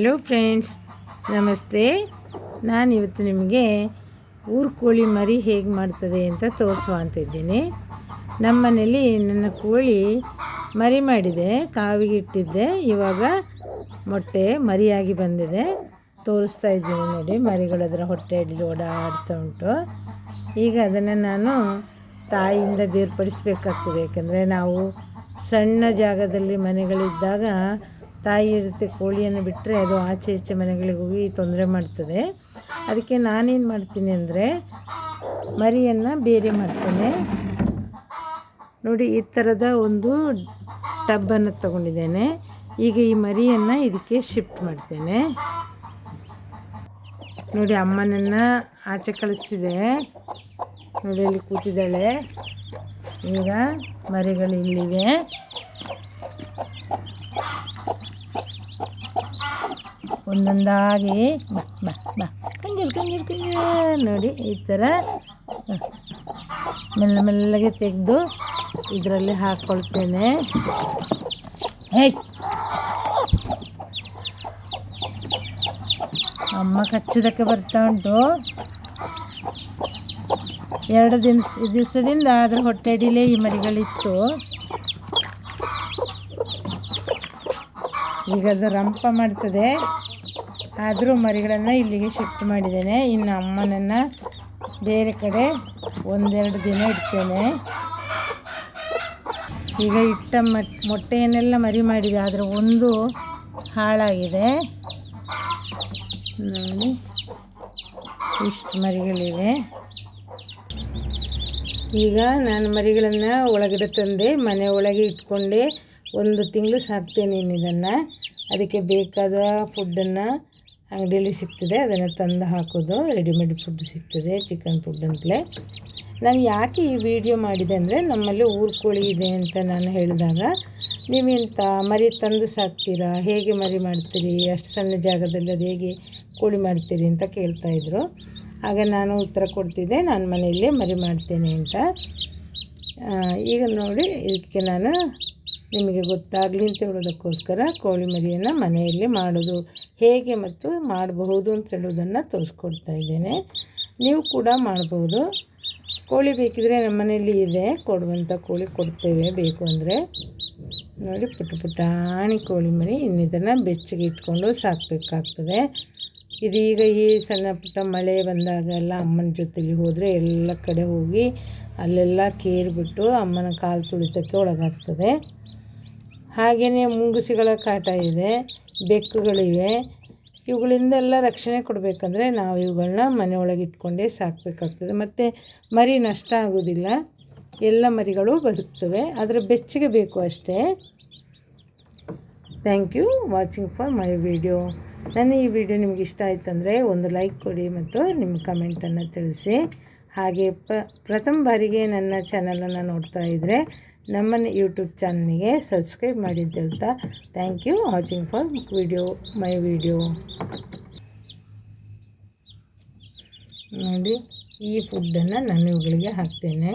Hello friends ನಮಸ್ತೆ. ನಾನು ಇವತ್ತು ನಿಮಗೆ ಊರು ಕೋಳಿ ಮರಿ ಹೇಗೆ ಮಾಡ್ತದೆ ಅಂತ ತೋರಿಸುವ ಅಂತ ಇದ್ದೀನಿ. ನಮ್ಮ ಮನೇಲಿ ನನ್ನ ಕೋಳಿ ಮರಿ ಮಾಡಿದೆ, ಕಾವಿಗೆ ಇಟ್ಟಿದ್ದೆ, ಇವಾಗ ಮೊಟ್ಟೆ ಮರಿಯಾಗಿ ಬಂದಿದೆ. ತೋರಿಸ್ತಾ ಇದ್ದೀನಿ ನೋಡಿ, ಮರಿಗಳು ಅದರ ಹೊಟ್ಟೆಯಲ್ಲಿ ಓಡಾಡ್ತಾ ಉಂಟು. ಈಗ ಅದನ್ನು ನಾನು ತಾಯಿಯಿಂದ ಬೇರ್ಪಡಿಸಬೇಕಾಗ್ತದೆ. ಯಾಕಂದರೆ ನಾವು ಸಣ್ಣ ಜಾಗದಲ್ಲಿ ಮನೆಗಳಿದ್ದಾಗ ತಾಯಿ ಇರುತ್ತೆ ಕೋಳಿಯನ್ನು ಬಿಟ್ಟರೆ ಅದು ಆಚೆ ಈಚೆ ಮನೆಗಳಿಗೆ ಹೋಗಿ ತೊಂದರೆ ಮಾಡ್ತದೆ. ಅದಕ್ಕೆ ನಾನೇನು ಮಾಡ್ತೀನಿ ಅಂದರೆ ಮರಿಯನ್ನು ಬೇರೆ ಮಾಡ್ತೇನೆ. ನೋಡಿ, ಈ ಥರದ ಒಂದು ಟಬ್ಬನ್ನು ತಗೊಂಡಿದ್ದೇನೆ. ಈಗ ಈ ಮರಿಯನ್ನು ಇದಕ್ಕೆ ಶಿಫ್ಟ್ ಮಾಡ್ತೇನೆ. ನೋಡಿ, ಅಮ್ಮನನ್ನು ಆಚೆ ಕಳಿಸಿದೆ ನೋಡಿ ಅಲ್ಲಿ ಕೂತಿದ್ದಾಳೆ. ಈಗ ಮರಿಗಳು ಇಲ್ಲಿವೆ. ಒಂದೊಂದಾಗಿ ಬಾ ಬಾ ಬಾ. ಕಂಜರ್ ಕಂಜರ್ ಕಂಜರ್. ನೋಡಿ, ಈ ಥರ. ಮೆಲ್ಲ ಮೆಲ್ಲಗೆ ತೆಗೆದು ಇದರಲ್ಲಿ ಹಾಕ್ಕೊಳ್ತೇನೆ ಹೇ! ಅಮ್ಮ ಕಚ್ಚೋದಕ್ಕೆ ಬರ್ತಾ ಉಂಟು. ಎರಡು ದಿವಸ ದಿವಸದಿಂದ ಅದರ ಹೊಟ್ಟೆ ಅಡಿಲೇ ಈ ಮರಿಗಳಿತ್ತು. ಈಗ ಅದು ರಂಪ ಮಾಡ್ತದೆ. ಆದರೂ ಮರಿಗಳನ್ನು ಇಲ್ಲಿಗೆ ಶಿಫ್ಟ್ ಮಾಡಿದ್ದೇನೆ. ಇನ್ನು ಅಮ್ಮನನ್ನು ಬೇರೆ ಕಡೆ ಒಂದೆರಡು ದಿನ ಇಡ್ತೇನೆ. ಈಗ ಇಟ್ಟ ಮಟ್, ಮೊಟ್ಟೆಯನ್ನೆಲ್ಲ ಮರಿ ಮಾಡಿದೆ. ಆದರೆ ಒಂದು ಹಾಳಾಗಿದೆ. ನೋಡಿ, ಇಷ್ಟು ಮರಿಗಳಿವೆ. ಈಗ ನಾನು ಮರಿಗಳನ್ನು ಒಳಗಡೆ ತಂದೆ, ಮನೆ ಒಳಗೆ ಇಟ್ಕೊಂಡೆ. ಒಂದು ತಿಂಗಳು ಸಾಕ್ತೇನೆ ಇದನ್ನು ಅದಕ್ಕೆ ಬೇಕಾದ ಫುಡ್ಡನ್ನು ಅಂಗಡಿಯಲ್ಲಿ ಸಿಗ್ತದೆ, ಅದನ್ನು ತಂದು ಹಾಕೋದು, ರೆಡಿಮೇಡ್ ಫುಡ್ ಸಿಗ್ತದೆ ಚಿಕನ್ ಫುಡ್ ಅಂತಲೇ. ನಾನು ಯಾಕೆ ಈ ವಿಡಿಯೋ ಮಾಡಿದೆ ಅಂದರೆ, ನಮ್ಮಲ್ಲಿ ಊರು ಕೋಳಿ ಇದೆ ಅಂತ ನಾನು ಹೇಳಿದಾಗ ನೀವೆಂತ ಮರಿ ತಂದು ಸಾಕ್ತೀರಾ? ಹೇಗೆ ಮರಿ ಮಾಡ್ತೀರಿ? ಅಷ್ಟು ಸಣ್ಣ ಜಾಗದಲ್ಲಿ ಅದು ಹೇಗೆ ಕೋಳಿ ಮಾಡ್ತೀರಿ? ಅಂತ ಕೇಳ್ತಾಯಿದ್ರು ಆಗ ನಾನು ಉತ್ತರ ಕೊಡ್ತಿದ್ದೆ, ನಾನು ಮನೆಯಲ್ಲೇ ಮರಿ ಮಾಡ್ತೇನೆ ಅಂತ. ಈಗ ನೋಡಿ, ಇದಕ್ಕೆ ನಾನು ನಿಮಗೆ ಗೊತ್ತಾಗಲಿ ಅಂತ ಹೇಳೋದಕ್ಕೋಸ್ಕರ ಕೋಳಿ ಮರಿಯನ್ನು ಮನೆಯಲ್ಲಿ ಮಾಡೋದು. ಹೇಗೆ ಮತ್ತು ಮಾಡಬಹುದು ಅಂತ ಹೇಳೋದನ್ನು ತೋರಿಸ್ಕೊಡ್ತಾ ಇದ್ದೇನೆ. ನೀವು ಕೂಡ ಮಾಡ್ಬೋದು ಕೋಳಿ ಬೇಕಿದ್ರೆ ನಮ್ಮ ಮನೇಲಿ ಇದೆ. ಕೊಡುವಂಥ ಕೋಳಿ ಕೊಡ್ತೇವೆ. ಬೇಕು ಅಂದರೆ. ನೋಡಿ, ಪುಟ್ಟ ಪುಟಾಣಿ ಕೋಳಿ ಮರಿ ಇನ್ನಿದನ್ನು ಬೆಚ್ಚಗೆ ಇಟ್ಕೊಂಡು ಸಾಕಬೇಕಾಗ್ತದೆ. ಇದೀಗ ಈ ಸಣ್ಣ ಪುಟ್ಟ ಮಳೆ ಬಂದಾಗೆಲ್ಲ ಅಮ್ಮನ ಜೊತೆಲಿ ಹೋದರೆ ಎಲ್ಲ ಕಡೆ ಹೋಗಿ ಅಲ್ಲೆಲ್ಲ ಕೇರಿಬಿಟ್ಟು ಅಮ್ಮನ ಕಾಲು ತುಳಿತಕ್ಕೆ ಒಳಗಾಗ್ತದೆ. ಹಾಗೆಯೇ ಮುಂಗುಸಿಗಳ ಕಾಟ ಇದೆ. ಬೆಕ್ಕುಗಳಿವೆ. ಇವುಗಳಿಂದೆಲ್ಲ ರಕ್ಷಣೆ ಕೊಡಬೇಕಂದ್ರೆ ನಾವು ಇವುಗಳನ್ನ ಮನೆಯೊಳಗೆ ಇಟ್ಕೊಂಡೇ ಸಾಕಬೇಕಾಗ್ತದೆ. ಮತ್ತು ಮರಿ ನಷ್ಟ ಆಗೋದಿಲ್ಲ ಎಲ್ಲ ಮರಿಗಳು ಬದುಕ್ತವೆ. ಅದರ ಬೆಚ್ಚಗೆ ಬೇಕು ಅಷ್ಟೇ. Thank you watching for my video ನನ್ನ ಈ ವಿಡಿಯೋ ನಿಮ್ಗೆ ಇಷ್ಟ ಆಯ್ತಂದರೆ ಒಂದು ಲೈಕ್ ಕೊಡಿ ಮತ್ತು ನಿಮ್ಮ ಕಮೆಂಟನ್ನು ತಿಳಿಸಿ. ಹಾಗೆ ಪ್ರ, ಪ್ರಥಮ ಬಾರಿಗೆ ನನ್ನ ಚಾನಲನ್ನು ನೋಡ್ತಾ ಇದ್ದರೆ ನಮ್ಮ ಯೂಟ್ಯೂಬ್ ಚಾನಲ್ಗೆ ಸಬ್ಸ್ಕ್ರೈಬ್ ಮಾಡಿ ಅಂತ thank you watching for video my video ನೋಡಿ, ಈ ಫುಡ್ಡನ್ನು ನಾನು ಇವುಗಳಿಗೆ ಹಾಕ್ತೇನೆ.